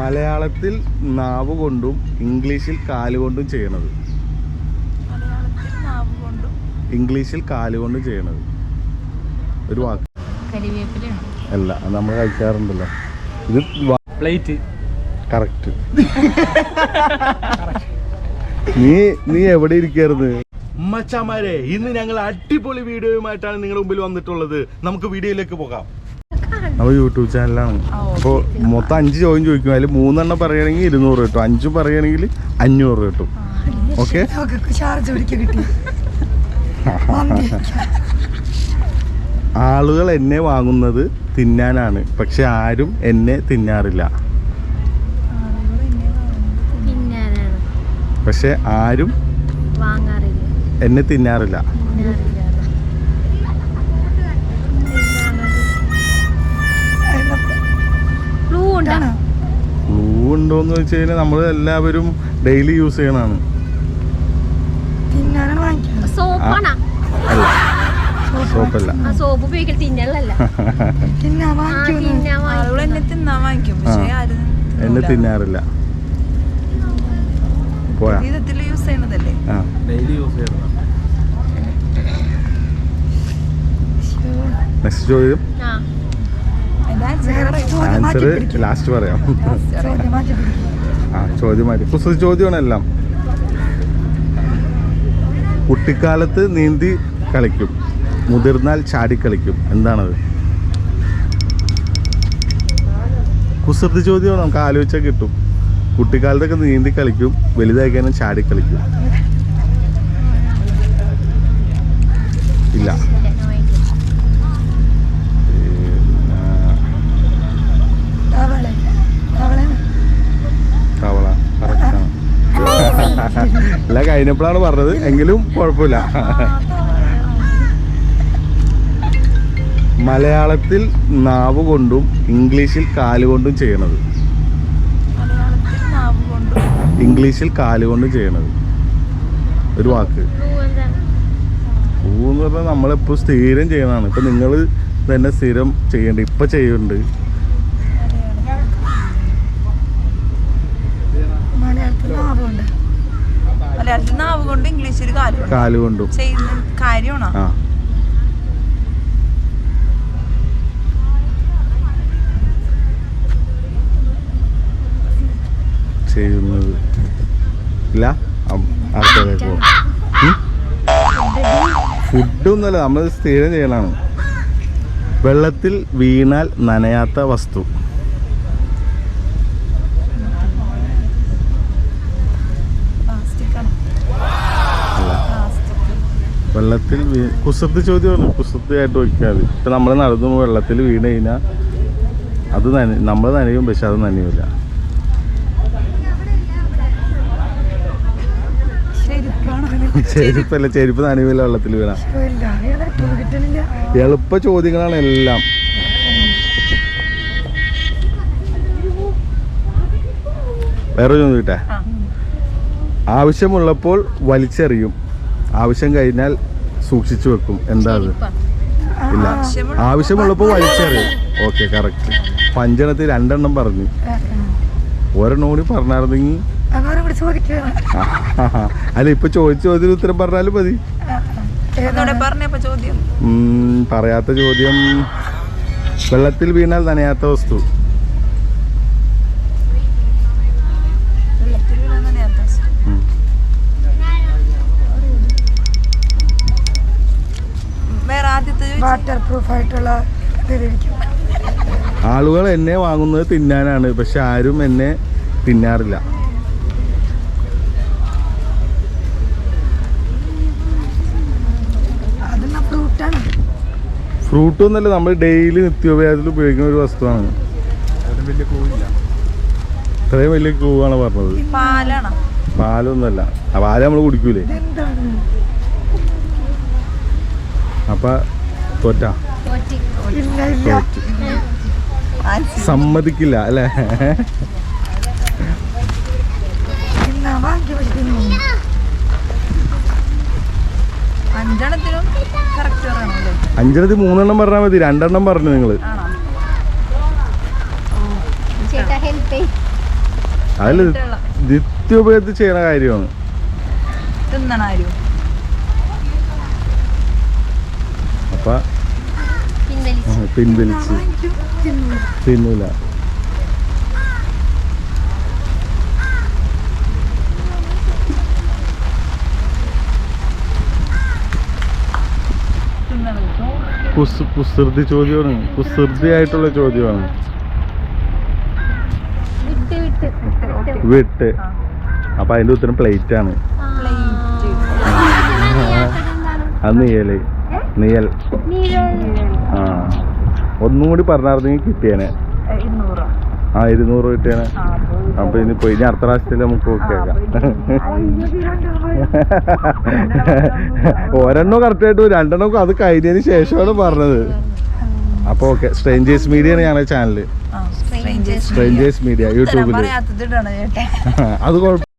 മലയാളത്തിൽ നാവ് കൊണ്ടും ഇംഗ്ലീഷിൽ കാലുകൊണ്ടും ചെയ്യണത്. മലയാളത്തിൽ നാവ് കൊണ്ടും ഇംഗ്ലീഷിൽ കാലുകൊണ്ടും ചെയ്യണത്. ഒരു വാക്ക്. അല്ല നമ്മൾ കഴിക്കാറുണ്ടല്ലോ. ഇത് പ്ലേറ്റ്. കറക്റ്റ് നീ നീ എവിടെ ഇരിക്കായിരുന്നു? മച്ചാമാരെ ഇന്ന് ഞങ്ങൾ അടിപൊളി വീഡിയോയുമായിട്ടാണ് നിങ്ങളുടെ മുമ്പിൽ വന്നിട്ടുള്ളത്. നമുക്ക് വീഡിയോയിലേക്ക് പോകാം. നമ്മൾ യൂട്യൂബ് ചാനലാണ് അപ്പോൾ മൊത്തം അഞ്ച് ചോദ്യം ചോദിക്കും. അതിൽ മൂന്നെണ്ണം പറയുകയാണെങ്കിൽ ഇരുന്നൂറ് കിട്ടും. അഞ്ച് പറയുകയാണെങ്കിൽ അഞ്ഞൂറ് കിട്ടും. ഓക്കെ ആളുകൾ എന്നെ വാങ്ങുന്നത് തിന്നാനാണ്. പക്ഷെ ആരും എന്നെ തിന്നാറില്ല. പക്ഷെ ആരും എന്നെ തിന്നാറില്ല. ഗ്ലൂ ഉണ്ടോന്ന് വെച്ച് കഴിഞ്ഞാൽ നമ്മൾ എല്ലാവരും ഡെയിലി യൂസ് ചെയ്യണതാണ്. അല്ല. സോപ്പല്ല. ആ സോപ്പ് ഉപയോഗിക്കൽ തിന്നലല്ല. എന്നെ എന്നെ തിന്നാറില്ല. പോയാ. യൂസ് ചെയ്യണതല്ലേ? ഡെയിലി യൂസ് ചെയ്യുന്നത് നെക്സ്റ്റ് ചോദ്യം. ആൻസർ ലാസ്റ്റ് പറയാം. ആ ചോദ്യം മാറ്റി കുസൃതി ചോദ്യമാണ് എല്ലാം കുട്ടിക്കാലത്ത് നീന്തി കളിക്കും. മുതിർന്നാൽ ചാടിക്കളിക്കും എന്താണത്? കുസൃതി ചോദ്യം നമുക്ക് ആലോചിച്ചാൽ കിട്ടും. കുട്ടിക്കാലത്തൊക്കെ നീന്തി കളിക്കും. വലുതായി കഴിഞ്ഞാൽ ചാടിക്കളിക്കും ഇല്ല. കഴിഞ്ഞപ്പോഴാണ് പറഞ്ഞത്. എങ്കിലും കുഴപ്പമില്ല. മലയാളത്തിൽ നാവ് കൊണ്ടും ഇംഗ്ലീഷിൽ കാലുകൊണ്ടും ചെയ്യണത്. ഇംഗ്ലീഷിൽ കാലുകൊണ്ടും ചെയ്യണത്. ഒരു വാക്ക്. പൂന്ന് പറഞ്ഞാൽ നമ്മളെപ്പോൾ സ്ഥിരം ചെയ്യണതാണ് ഇപ്പം നിങ്ങൾ തന്നെ സ്ഥിരം ചെയ്യണ്ട ഇപ്പം ചെയ്യുന്നുണ്ട് മലയാളത്തിൽ നാവ് കൊണ്ട് മലയാളത്തിൽ കൊണ്ട്. ചെയ്യുന്ന കാര്യമാണോ? ആ. ചെയ്യുന്നത്. ഇല്ല. പോകാം ഫുഡൊന്നുമല്ല നമ്മൾ സ്ഥിരം ചെയ്യണതാണ് വെള്ളത്തിൽ വീണാൽ നനയാത്ത വസ്തു പ്ലാസ്റ്റിക് ആണ് അല്ല പ്ലാസ്റ്റിക് വെള്ളത്തിൽ കുസൃതി ചോദ്യമാണ് കുസൃതിയായിട്ട് വയ്ക്കാതെ ഇപ്പം നമ്മൾ നടന്നു വെള്ളത്തിൽ വീണ് കഴിഞ്ഞാൽ അത് നന നമ്മൾ നനയും പക്ഷെ അത് നനയൂല. ശരിക്കാണ്? ചെരുപ്പല്ല ചെരുപ്പ് നനയൂല വെള്ളത്തിൽ വീണ. എളുപ്പ ചോദ്യങ്ങളാണ് എല്ലാം. വേറെ ചോദ്യം കിട്ടേ ആവശ്യമുള്ളപ്പോൾ വലിച്ചെറിയും. ആവശ്യം കഴിഞ്ഞാൽ സൂക്ഷിച്ചു വെക്കും. എന്താ അത്. ഇല്ല. ആവശ്യമുള്ളപ്പോ ആവശ്യമുള്ളപ്പോൾ വലിച്ചെറിയും ഓക്കെ കറക്റ്റ് പഞ്ചെണ്ണത്തിൽ രണ്ടെണ്ണം പറഞ്ഞു. ഒരെണ്ണം കൂടി പറഞ്ഞായിരുന്നെങ്കിൽ അല്ല ഇപ്പൊ ചോദിച്ച ചോദ്യത്തിന് ഉത്തരം പറഞ്ഞാലും മതി. ചോദ്യം. പറയാത്ത ചോദ്യം വെള്ളത്തിൽ വീണാൽ നനയാത്ത വസ്തു. പ്രൂഫ് ആയിട്ടുള്ള ആളുകൾ എന്നെ വാങ്ങുന്നത് തിന്നാനാണ് പക്ഷെ ആരും എന്നെ തിന്നാറില്ല. ഫ്രൂട്ട് ഒന്നല്ല നമ്മൾ ഡെയിലി നിത്യോപയോഗത്തിൽ ഉപയോഗിക്കുന്ന ഒരു വസ്തുവാണ്. ഇത്രയും വലിയ ക്ലൂ ആണ് പറഞ്ഞത് പാലാണോ. പാലൊന്നുമല്ല. ആ പാൽ നമ്മൾ കുടിക്കൂലേ? അപ്പൊ തോറ്റ സമ്മതിക്കില്ല അല്ലേ? അഞ്ചെണ്ണത്തിൽ മൂന്നെണ്ണം പറഞ്ഞാൽ മതി രണ്ടെണ്ണം പറഞ്ഞു നിങ്ങൾ. അതിൽ നിത്യോപയോഗത്തിൽ ചെയ്യുന്ന കാര്യമാണ്. തിന്നണാരും അപ്പൊ ഉം, പിൻവലിച്ച്. തിന്നൂല കുസൃതി ചോദ്യമാണ്. കുസൃതി ആയിട്ടുള്ള ചോദ്യമാണ്. വിട്ട് അപ്പൊ അതിന്റെ ഉത്തരം പ്ലേറ്റ് ആണ് അന്ന് നീയൽ. നീയൽ. ആ. ഒന്നുകൂടി പറഞ്ഞാർന്നെങ്കിൽ കിട്ടിയേനെ. ആ ഇരുന്നൂറ് കിട്ടിയേനെ. ആ അപ്പൊ ഇനി പോയി ഇനി അടുത്ത പ്രാവശ്യത്തിൽ നമുക്ക് കേൾക്കാം ഒരെണ്ണോ കറക്റ്റ് ആയിട്ട് രണ്ടെണ്ണം അത് കഴിഞ്ഞതിന് ശേഷമാണ് പറഞ്ഞത്. അപ്പൊ ഓക്കെ സ്ട്രേഞ്ചേഴ്സ് മീഡിയ ആണ് ഞങ്ങളുടെ ചാനൽ സ്ട്രേഞ്ചേഴ്സ് മീഡിയ യൂട്യൂബിൽ അത് കുഴപ്പം